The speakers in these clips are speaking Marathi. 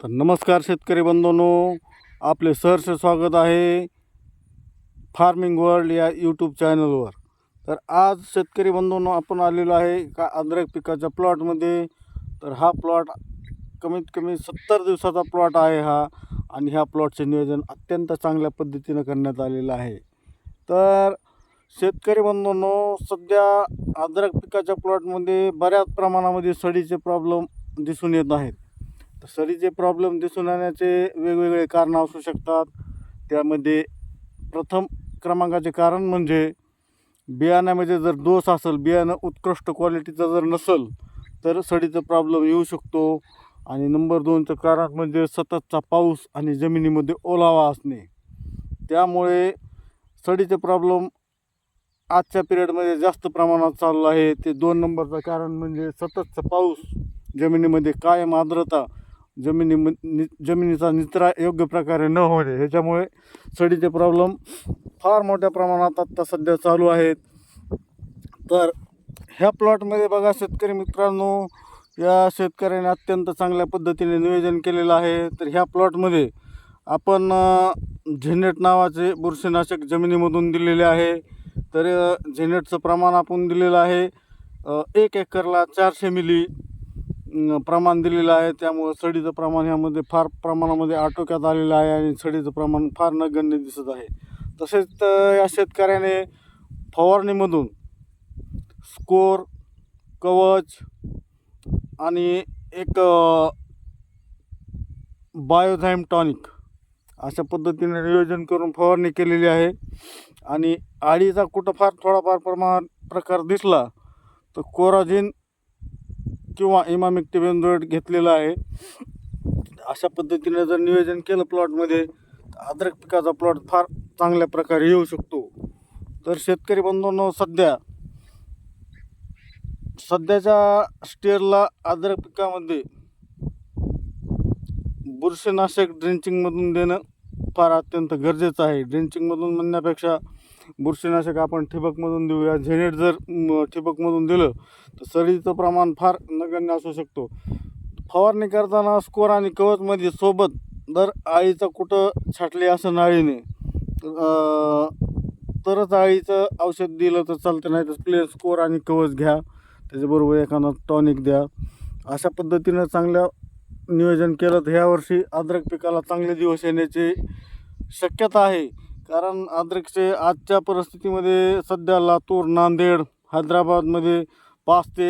तर नमस्कार शेतकरी बंधूंनो. आपले सहर्ष स्वागत आहे फार्मिंग वर्ल्ड या यूट्यूब चॅनलवर तर आज शेतकरी बंधूंनो आपण आलेलो आहे का अद्रक पिकाच्या प्लॉटमध्ये तर हा प्लॉट कमीत कमी सत्तर दिवसाचा प्लॉट आहे हा आणि ह्या प्लॉटचे नियोजन अत्यंत चांगल्या पद्धतीनं करण्यात आलेलं आहे. तर शेतकरी बंधूंनो सध्या अद्रक पिकाच्या प्लॉटमध्ये बऱ्याच प्रमाणामध्ये सडीचे प्रॉब्लेम दिसून येत आहेत. तर सरीचे प्रॉब्लेम दिसून येण्याचे वेगवेगळे कारणं असू शकतात. त्यामध्ये प्रथम क्रमांकाचे कारण म्हणजे बियाण्यामध्ये जर दोष असेल बियाणं उत्कृष्ट क्वालिटीचं जर नसेल तर सडीचा प्रॉब्लेम येऊ शकतो. आणि नंबर दोनचं कारण म्हणजे सततचा पाऊस आणि जमिनीमध्ये ओलावा असणे. त्यामुळे सडीचे प्रॉब्लेम आजच्या पिरियडमध्ये जास्त प्रमाणात चाललं आहे. ते दोन नंबरचं कारण म्हणजे सततचा पाऊस जमिनीमध्ये कायम आर्द्रता जमिनी नि जमिनीचा निचरा योग्य प्रकारे न होणे ह्याच्यामुळे सडीचे प्रॉब्लेम फार मोठ्या प्रमाणात आत्ता सध्या चालू आहेत. तर ह्या प्लॉटमध्ये बघा शेतकरी मित्रांनो या शेतकऱ्याने अत्यंत चांगल्या पद्धतीने नियोजन केलेलं आहे. तर ह्या प्लॉटमध्ये आपण झेनेट नावाचे बुरशीनाशक जमिनीमधून दिलेले आहे. तर झेनेटचं प्रमाण आपण दिलेलं आहे एक एकरला चारशे मिली. प्रमाण दिलेलं आहे. त्यामुळं सडीचं प्रमाण ह्यामध्ये फार प्रमाणामध्ये आटोक्यात आलेलं आहे आणि सडीचं प्रमाण फार नगण्य दिसत आहे. तसेच या शेतकऱ्याने फवारणीमधून स्कोर कवच आणि एक बायोझाईम टॉनिक अशा पद्धतीने नियोजन करून फवारणी केलेली आहे. आणि आळीचा कुठं फार थोडाफार प्रमाण प्रकार दिसला तर कोराजिन किंवा इमामिक्टिबेंझोएट घेतलेला आहे. अशा पद्धतीने जर नियोजन केलं प्लॉटमध्ये अद्रक पिकाचा प्लॉट फार चांगल्या प्रकारे येऊ शकतो. तर शेतकरी बंधूंनो सध्या सध्याच्या स्टेअरला अद्रक पिकामध्ये बुरशीनाशक ड्रेंचिंगमधून देणं फार अत्यंत गरजेचं आहे. ड्रेंचिंगमधून म्हणण्यापेक्षा बुरशीनाशक आपण ठिबकमधून देऊया. झेनेट जर ठिबकमधून दिलं तर सरीचं प्रमाण फार नगण्य असू शकतो. फवारणी करताना स्कोर आणि कवचमध्ये सोबत जर आळीचं कुठं छाटले असं नाळीने तरच आळीचं औषध दिलं तर चालतं नाही तर प्लेन स्कोर आणि कवच घ्या. त्याच्याबरोबर एखादा टॉनिक द्या. अशा पद्धतीनं चांगल्या नियोजन केलं तर ह्यावर्षी अद्रक पिकाला चांगले दिवस येण्याची शक्यता आहे. कारण अद्रकचे आजच्या परिस्थितीमध्ये सध्या लातूर नांदेड हैदराबादमध्ये पाच ते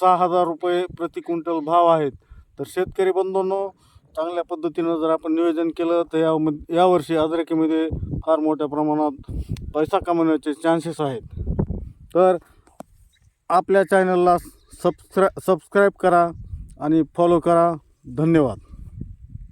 सहा हजार रुपये प्रति क्विंटल भाव आहेत. तर शेतकरी बंधूंनो चांगल्या पद्धतीनं जर आपण नियोजन केलं तर या यावर्षी अद्रकीमध्ये फार मोठ्या प्रमाणात पैसा कमवण्याचे चान्सेस आहेत. तर आपल्या चॅनलला सबस्क्रा सबस्क्राईब करा आणि फॉलो करा. धन्यवाद.